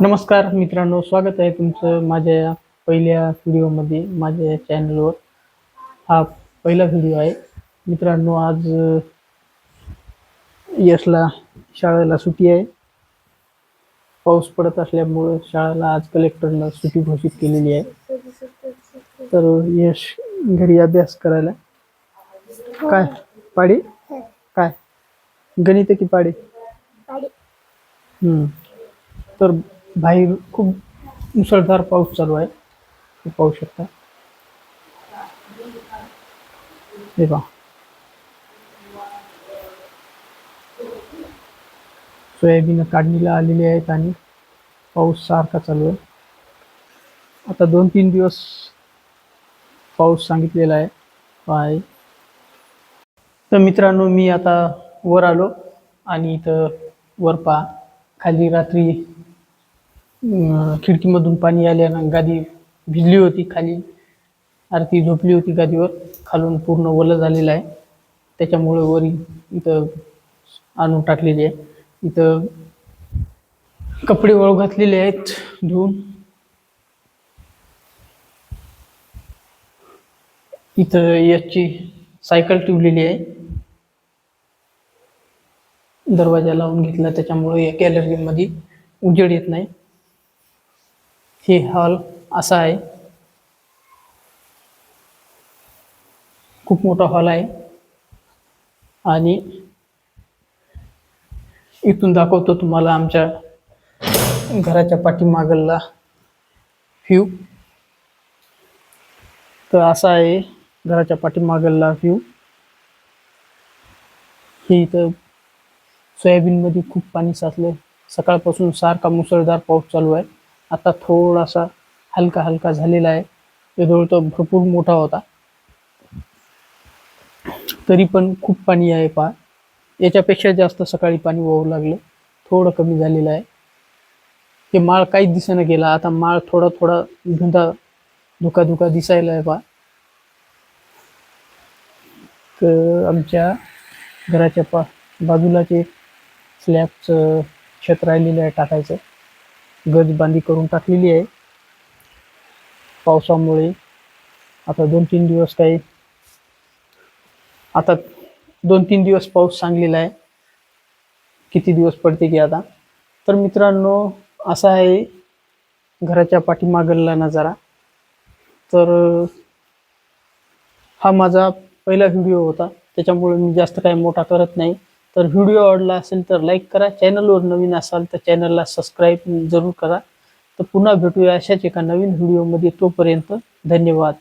नमस्कार मित्रांनो स्वागत आहे तुमचं माझ्या पहिल्या व्हिडिओमध्ये माझ्या या चॅनलवर हा पहिला व्हिडिओ आहे. मित्रांनो आज यशला शाळेला सुट्टी आहे. पाऊस पडत असल्यामुळं शाळेला आज कलेक्टरनं सुट्टी घोषित केलेली आहे. तर यश घरी अभ्यास करायला. काय? पाडी? काय? गणित की पाडी. हम्म. तर बाहेर खूप मुसळधार पाऊस चालू आहे. हे पाहू शकता. हे पहा. सोयाबीन काढणीला आलेली आहेत आणि पाऊस सारखा चालू आहे. आता दोन तीन दिवस पाऊस सांगितलेला आहे. पाय. तर मित्रांनो मी आता वर आलो आणि इथं वर पहा. खाली रात्री अं, खिडकीमधून पाणी आल्यानं गादी भिजली होती खाली. आरती झोपली होती गादीवर. खालून पूर्ण ओलं झालेलं आहे. त्याच्यामुळे वरी इथं आणून टाकलेली आहे. इथं कपडे वाळू घातलेले आहेत धुवून. इथं याची सायकल ठेवलेली आहे. दरवाजा लावून घेतला त्याच्यामुळे या गॅलरीमध्ये उजेड येत नाही. हे हॉल असा आहे. खूप मोठा हॉल आहे. आणि इथून दाखवतो तुम्हाला आमच्या घराच्या पाठीमागला व्ह्यू तर असा आहे घराच्या पाठीमागला व्ह्यू हे इथं सोयाबीनमध्ये खूप पाणी साचलं सकाळपासून सारखा मुसळधार पाऊस चालू आहे. आता थोडासा हलका हलका झालेला आहे. वेदोळ तर भरपूर मोठा होता. तरी पण खूप पाणी आहे पहा. याच्यापेक्षा जास्त सकाळी पाणी वाहू लागलं. थोडं कमी झालेलं आहे. ते माळ काहीच दिसेना गेला. आता माळ थोडा थोडा धुंदा धुका धुका दिसायला आहे पहा. तर आमच्या घराच्या पा बाजूला एक स्लॅबचं छत राहिलेलं आहे टाकायचं. गजबांदी करून टाकलेली आहे. पावसामुळे आता दोन तीन दिवस काही आता दोन तीन दिवस पाऊस सांगलेला आहे. किती दिवस पडते की आता? तर मित्रांनो असा आहे घराच्या पाठीमागला नजारा. तर हा माझा पहिला व्हिडिओ होता. त्याच्यामुळे मी जास्त काही मोठा करत नाही. तर व्हिडिओ आवडला असेल तर लाईक करा. चॅनलवर नवीन असाल तर चॅनलला सबस्क्राईब जरूर करा. तर पुन्हा भेटूया अशाच एका नवीन व्हिडिओमध्ये तोपर्यंत धन्यवाद.